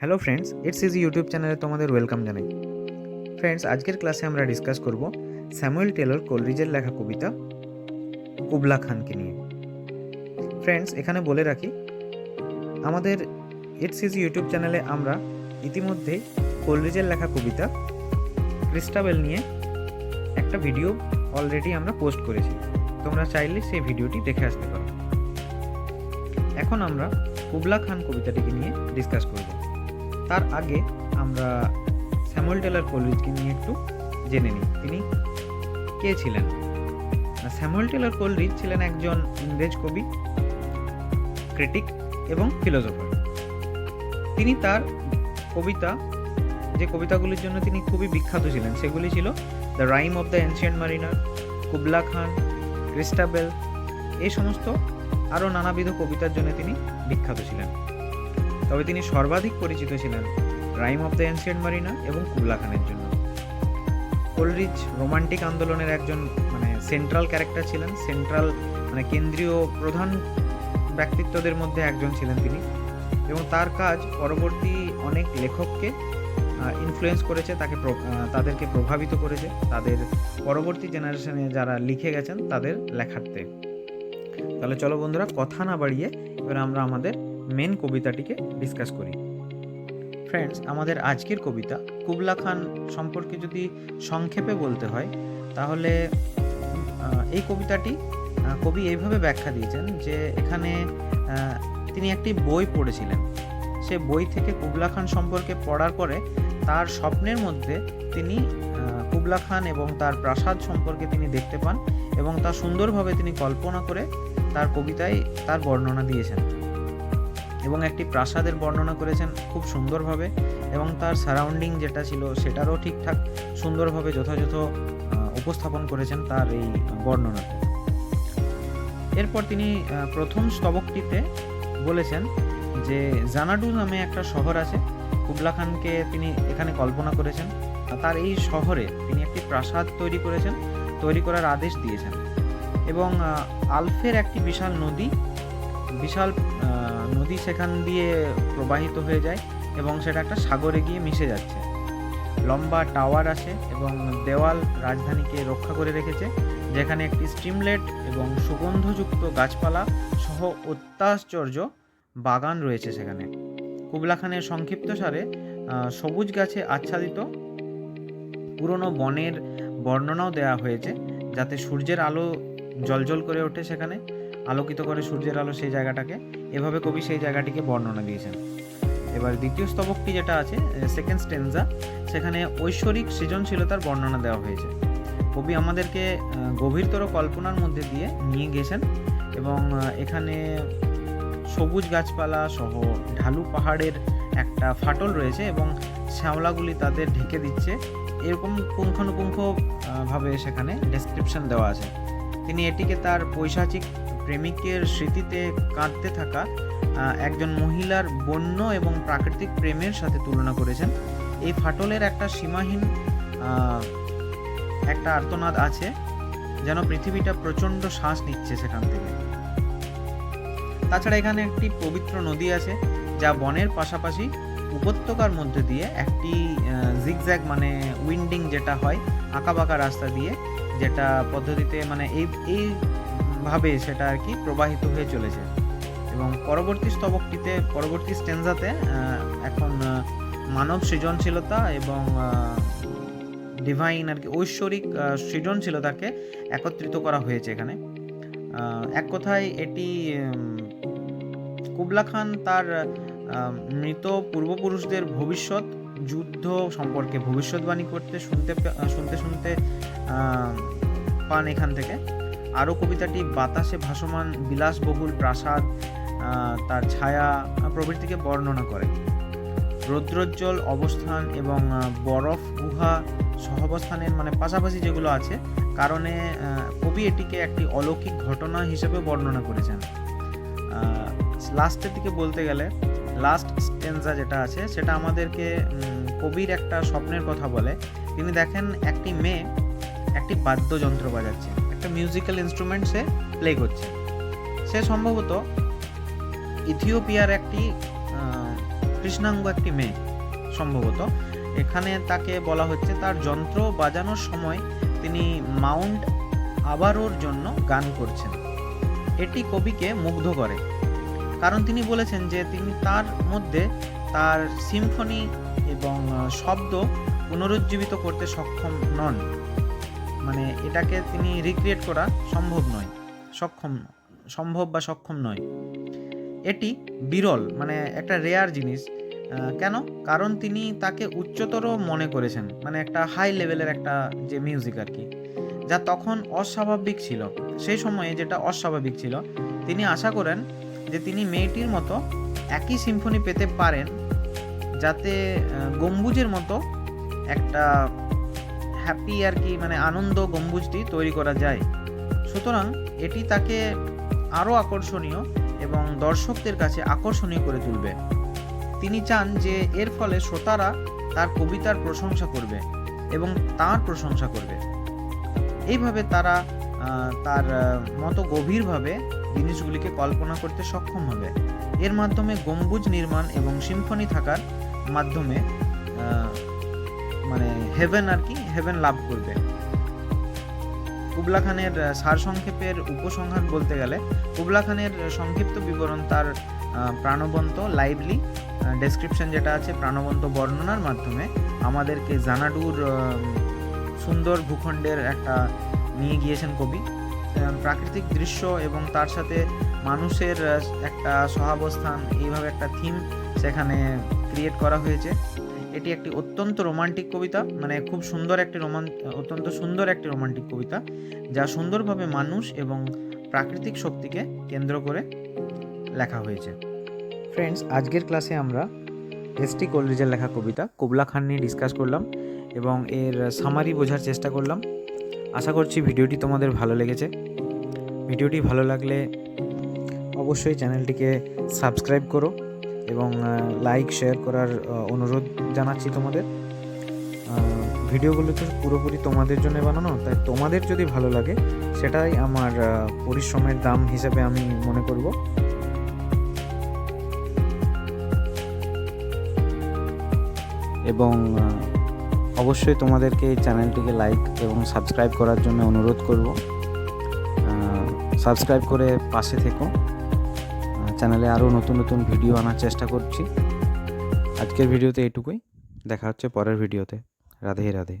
Hello friends it's easy YouTube চ্যানেলে তোমাদের welcome জানাই। ফ্রেন্ডস আজকের ক্লাসে আমরা ডিসকাস করব স্যামুয়েল টেলর কোলরিজের লেখা কবিতা কুবলা খানকে নিয়ে। ফ্রেন্ডস এখানে বলে রাখি, আমাদের ইটস ইজি ইউটিউব চ্যানেলে আমরা ইতিমধ্যেই কোলরিজের লেখা কবিতা ক্রিস্টাবেল নিয়ে একটা ভিডিও অলরেডি আমরা পোস্ট করেছি। তোমরা চাইলে সেই ভিডিওটি দেখে আসতে পারো। এখন আমরা কুবলা খান কবিতাটিকে নিয়ে ডিসকাস করব। তার আগে আমরা স্যামুয়েল টেলার কোলরিজকে নিয়ে একটু জেনে নিই। তিনি কে ছিলেন? স্যামুয়েল টেলার কোলরিজ ছিলেন একজন ইংরেজ কবি, ক্রিটিক এবং ফিলোসফার। তিনি তার কবিতা, যে কবিতাগুলির জন্য তিনি খুবই বিখ্যাত ছিলেন, সেগুলি ছিল the rime of the ancient mariner Kubla Khan Christabel এই সমস্ত আরও নানাবিধ কবিতার জন্য তিনি বিখ্যাত ছিলেন। তবে তিনি সর্বাধিক পরিচিত ছিলেন rime of the ancient mariner এবং কুবলা খানের জন্য। কোলরিচ রোমান্টিক আন্দোলনের একজন মানে সেন্ট্রাল ক্যারেক্টার ছিলেন। সেন্ট্রাল মানে কেন্দ্রীয় প্রধান ব্যক্তিত্বদের মধ্যে একজন ছিলেন তিনি এবং তার কাজ পরবর্তী অনেক লেখককে ইনফ্লুয়েন্স করেছে, তাকে তাদেরকে প্রভাবিত করেছে। তাদের পরবর্তী জেনারেশনে যারা লিখে গেছেন, তাদের লেখার্থে। তাহলে চলো বন্ধুরা, কথা না বাড়িয়ে এবার আমরা আমাদের মেন কবিতাটিকে ডিসকাস করি। ফ্রেন্ডস আমাদের আজকের কবিতা কুবলা খান সম্পর্কে যদি সংক্ষেপে বলতে হয়, তাহলে এই কবিতাটি কবি এইভাবে ব্যাখ্যা দিয়েছেন যে এখানে তিনি একটি বই পড়েছিলেন। সে বই থেকে কুবলা খান সম্পর্কে পড়ার পরে তার স্বপ্নের মধ্যে তিনি কুবলা খান এবং তার প্রাসাদ সম্পর্কে তিনি দেখতে পান এবং তা সুন্দরভাবে তিনি কল্পনা করে তার কবিতায় তার বর্ণনা দিয়েছেন। এবং একটি প্রাসাদের বর্ণনা করেছেন খুব সুন্দরভাবে এবং তার সারাউন্ডিং যেটা ছিল সেটারও ঠিকঠাক সুন্দরভাবে যথাযথ উপস্থাপন করেছেন তার এই বর্ণনাতে। এরপর তিনি প্রথম স্তবকটিতে বলেছেন যে জানাডু নামে একটা শহর আছে, কুবলা খানকে তিনি এখানে কল্পনা করেছেন। তার এই শহরে তিনি একটি প্রাসাদ তৈরি করেছেন, তৈরি করার আদেশ দিয়েছেন এবং আলফের একটি বিশাল নদী বিশাল নদী সেখান দিয়ে প্রবাহিত হয়ে যায় এবং সেটা একটা সাগরে গিয়ে মিশে যাচ্ছে। লম্বা টাওয়ার আছে এবং দেওয়াল রাজধানীকে রক্ষা করে রেখেছে, যেখানে একটি স্ট্রিমলেট এবং সুগন্ধযুক্ত গাছপালা সহ অত্যাশ্চর্য বাগান রয়েছে সেখানে। কুবলা খানের সংক্ষিপ্ত সারে সবুজ গাছে আচ্ছাদিত পুরনো বনের বর্ণনাও দেওয়া হয়েছে, যাতে সূর্যের আলো জলজল করে ওঠে সেখানে। আলোকিত করে সূর্যের আলো সেই জায়গাটাকে। এভাবে কবি সেই জায়গাটিকে বর্ণনা দিয়েছেন। এবার দ্বিতীয় স্তবকটি যেটা আছে সেকেন্ড স্টেনজা সেখানে ঐশ্বরিক সৃজনশীলতার বর্ণনা দেওয়া হয়েছে। কবি আমাদেরকে গভীরতর কল্পনার মধ্যে দিয়ে নিয়ে গেছেন এবং এখানে সবুজ গাছপালা সহ ঢালু পাহাড়ের একটা ফাটল রয়েছে এবং শ্যাওলাগুলি তাদের ঢেকে দিচ্ছে। এরকম পুঙ্খানুপুঙ্খ আহ, ভাবে সেখানে ডেসক্রিপশন দেওয়া আছে। তিনি এটিকে তার পৈশাচিক প্রেমিকের স্মৃতিতে কাঁদতে থাকা একজন মহিলার বন্য এবং প্রাকৃতিক প্রেমের সাথে তুলনা করেছেন। এই ফাটলের একটা সীমাহীন একটা আর্তনাদ আছে, যেন পৃথিবীটা প্রচণ্ড শ্বাস নিচ্ছে সেখান থেকে। তাছাড়া এখানে একটি পবিত্র নদী আছে, যা বনের পাশাপাশি উপত্যকার মধ্যে দিয়ে একটি জিগজ্যাগ মানে উইন্ডিং যেটা হয়, আঁকাবাঁকা রাস্তা দিয়ে, যেটা পদ্ধতিতে মানে এই এই এইভাবে সেটা আর কি প্রবাহিত হয়ে চলেছে। এবং পরবর্তী স্তবকটিতে, পরবর্তী স্টেঞ্জাতে এখন মানব সৃজনশীলতা এবং ডিভাইন আর কি ঐশ্বরিক সৃজনশীলতাকে একত্রিত করা হয়েছে এখানে। এক কথায় এটি কুবলা খান তার মৃত পূর্বপুরুষদের ভবিষ্যৎ, যুদ্ধ সম্পর্কে ভবিষ্যৎবাণী করতে শুনতে শুনতে শুনতে পান এখান থেকে। আরও কবিতাটি বাতাসে ভাসমান বিলাসবহুল প্রাসাদ তার ছায়া প্রভৃতিকে বর্ণনা করে। রৌদ্রোজ্জ্বল অবস্থান এবং বরফ গুহা সহাবস্থানের মানে পাশাপাশি যেগুলো আছে, কারণে কবি এটিকে একটি অলৌকিক ঘটনা হিসেবে বর্ণনা করেছেন। লাস্টের দিকে বলতে গেলে, লাস্ট স্টেন্সা যেটা আছে, সেটা আমাদেরকে কবির একটা স্বপ্নের কথা বলে। তিনি দেখেন, একটি মেয়ে একটি বাদ্যযন্ত্র বাজাচ্ছে। একটা মিউজিক্যাল ইনস্ট্রুমেন্ট সে প্লে করছে। সে সম্ভবত ইথিওপিয়ার একটি কৃষ্ণাঙ্গ একটি মেয়ে সম্ভবত। এখানে তাকে বলা হচ্ছে তার যন্ত্র বাজানোর সময় তিনি মাউন্ট আবারোর জন্য গান করছেন। এটি কবিকে মুগ্ধ করে। কারণ তিনি বলেছেন যে তিনি তার মধ্যে তার সিম্ফনি এবং শব্দ পুনরুজ্জীবিত করতে সক্ষম নন। মানে এটাকে তিনি রিক্রিয়েট করা সম্ভব নয়, সক্ষম, সম্ভব বা সক্ষম নয়। এটি বিরল মানে একটা রেয়ার জিনিস। কেন? কারণ তিনি তাকে উচ্চতর মনে করেছেন মানে একটা হাই লেভেলের একটা যে মিউজিক আর কি, যা তখন অস্বাভাবিক ছিল। সেই সময়ে যেটা অস্বাভাবিক ছিল, তিনি আশা করেন যে তিনি মেয়েটির মতো একই সিম্ফনি পেতে পারেন, যাতে গম্বুজের মতো একটা হ্যাপি আর কি মানে আনন্দ গম্বুজটি তৈরি করা যায়। সুতরাং এটি তাকে আরও আকর্ষণীয় এবং দর্শকদের কাছে আকর্ষণীয় করে তুলবে। তিনি চান যে এর ফলে শ্রোতারা তার কবিতার প্রশংসা করবে এবং তার প্রশংসা করবে। এইভাবে তারা তার মতো গভীরভাবে জিনিসগুলিকে কল্পনা করতে সক্ষম হবে। এর মাধ্যমে গম্বুজ নির্মাণ এবং সিম্ফনি থাকার মাধ্যমে মানে হেভেন আর কি হেভেন লাভ করবে। কুবলা খানের সারসংক্ষেপের উপসংহার বলতে গেলে, কুবলা খানের সংক্ষিপ্ত বিবরণ তার প্রাণবন্ত লাইভলি ডেসক্রিপশন যেটা আছে, প্রাণবন্ত বর্ণনার মাধ্যমে আমাদেরকে জানাডুর সুন্দর ভূখণ্ডের একটা নিয়ে গিয়েছেন কবি। প্রাকৃতিক দৃশ্য এবং তার সাথে মানুষের একটা সহাবস্থান এইভাবে একটা থিম সেখানে ক্রিয়েট করা হয়েছে। এটি একটি অত্যন্ত রোমান্টিক কবিতা মানে খুব সুন্দর একটি রোমান, অত্যন্ত সুন্দর একটি রোমান্টিক কবিতা, যা সুন্দরভাবে মানুষ এবং প্রাকৃতিক শক্তিকে কেন্দ্র করে লেখা হয়েছে। ফ্রেন্ডস আজকের ক্লাসে আমরা এসটি কলরিজের লেখা কবিতা, কুবলা খান নিয়ে ডিসকাস করলাম এবং এর সামারি বোঝার চেষ্টা করলাম। আশা করছি ভিডিওটি তোমাদের ভালো লেগেছে। ভিডিওটি ভালো লাগলে অবশ্যই চ্যানেলটিকে সাবস্ক্রাইব করো। এবং লাইক শেয়ার করার অনুরোধ জানাচ্ছি তোমাদের। ভিডিওগুলো তো পুরোপুরি তোমাদের জন্য বানানো, তাই তোমাদের যদি ভালো লাগে, সেটাই আমার পরিশ্রমের দাম হিসেবে আমি মনে করব। এবং অবশ্যই তোমাদেরকে এই চ্যানেলটিকে লাইক এবং সাবস্ক্রাইব করার জন্য অনুরোধ করব। সাবস্ক্রাইব করে পাশে থেকো। চ্যানেলে আরও নতুন নতুন ভিডিও আনার চেষ্টা করছি। আজকের ভিডিওতে এটুকুই দেখা হচ্ছে পরের ভিডিওতে। রাধে রাধে।